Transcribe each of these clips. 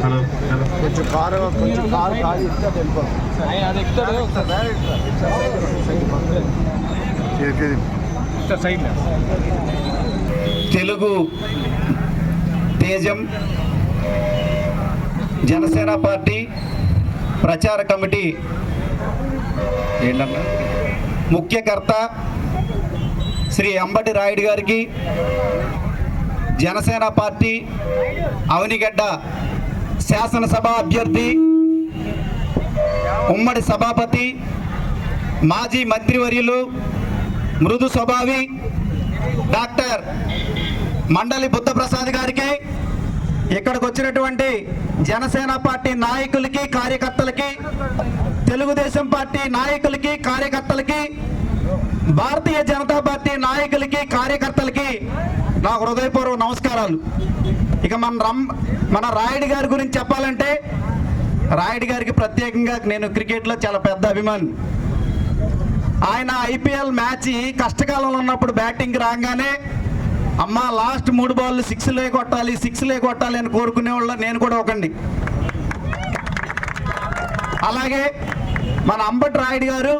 Hello hello కొంచెం car కొంచెం car ఖాళీ ఇస్తే వెళ్ళిపోతుంది అది ఎక్కుతాడు ఒకసారి సైడ్ తెలుగు తేజం జనసేన పార్టీ ప్రచార కమిటీ ఏంటన్నా ముఖ్యకర్త శ్రీ అంబటి రాయుడు గారికి జనసేన పార్టీ అవనిగడ్డ శాసనసభ అభ్యర్థి ఉమ్మడి సభాపతి మాజీ మంత్రివర్యులు మృదు స్వభావి డాక్టర్ మండలి బుద్ధప్రసాద్ గారికి ఇక్కడికి వచ్చినటువంటి జనసేన పార్టీ నాయకులకి కార్యకర్తలకి తెలుగుదేశం పార్టీ నాయకులకి కార్యకర్తలకి భారతీయ జనతా పార్టీ నాయకులకి కార్యకర్తలకి నా హృదయపూర్వక నమస్కారాలు. ఇక మన రమ్ మన రాయుడు గారి గురించి చెప్పాలంటే రాయుడు గారికి ప్రత్యేకంగా నేను క్రికెట్లో చాలా పెద్ద అభిమాని. ఆయన ఐపీఎల్ మ్యాచ్ కష్టకాలంలో ఉన్నప్పుడు బ్యాటింగ్ రాగానే అమ్మ లాస్ట్ మూడు బాల్ సిక్స్లే కొట్టాలి సిక్స్ లే కొట్టాలి అని కోరుకునేవాళ్ళ నేను కూడా ఒకండి అలాగే మన అంబటి రాయుడు గారు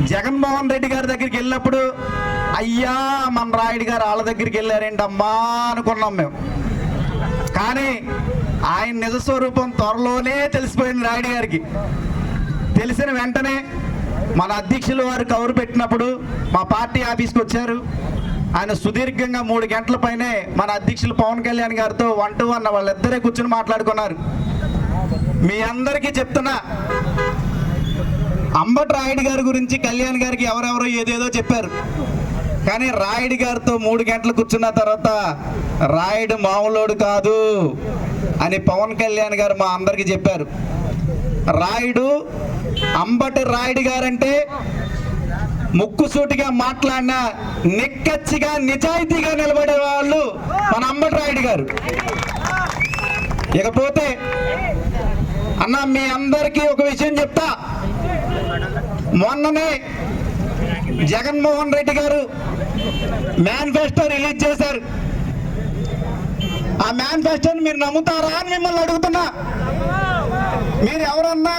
జగన్మోహన్ రెడ్డి గారి దగ్గరికి వెళ్ళినప్పుడు అయ్యా మన రాయుడు గారు వాళ్ళ దగ్గరికి వెళ్ళారేంటమ్మా అనుకున్నాం మేము. కానీ ఆయన నిజ స్వరూపం త్వరలోనే తెలిసిపోయింది రాయుడు గారికి. తెలిసిన వెంటనే మన అధ్యక్షులు వారు కౌరు పెట్టినప్పుడు మా పార్టీ ఆఫీస్కి వచ్చారు. ఆయన సుదీర్ఘంగా మూడు గంటల పైనే మన అధ్యక్షులు పవన్ కళ్యాణ్ గారితో వన్ టు వన్ వాళ్ళిద్దరే కూర్చుని మాట్లాడుకున్నారు. మీ అందరికీ చెప్తున్నా అంబటి రాయుడు గారి గురించి కళ్యాణ్ గారికి ఎవరెవరో ఏదేదో చెప్పారు. కానీ రాయుడు గారితో మూడు గంటలు కూర్చున్న తర్వాత రాయుడు మామూలోడు కాదు అని పవన్ కళ్యాణ్ గారు మా అందరికి చెప్పారు. రాయుడు అంబటి రాయుడు గారంటే ముక్కుసూటిగా మాట్లాడిన నిక్కచ్చిగా నిజాయితీగా నిలబడే వాళ్ళు మన అంబటి రాయుడు గారు. ఇకపోతే అన్న మీ అందరికీ ఒక విషయం చెప్తా. మొన్ననే జగన్మోహన్ రెడ్డి గారు మేనిఫెస్టో రిలీజ్ చేశారు. ఆ మేనిఫెస్టోని మీరు నమ్ముతారా అని మిమ్మల్ని అడుగుతున్నా. మీరు ఎవరన్నా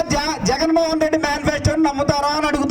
జగన్మోహన్ రెడ్డి మేనిఫెస్టోని నమ్ముతారా అని అడుగుతున్నా.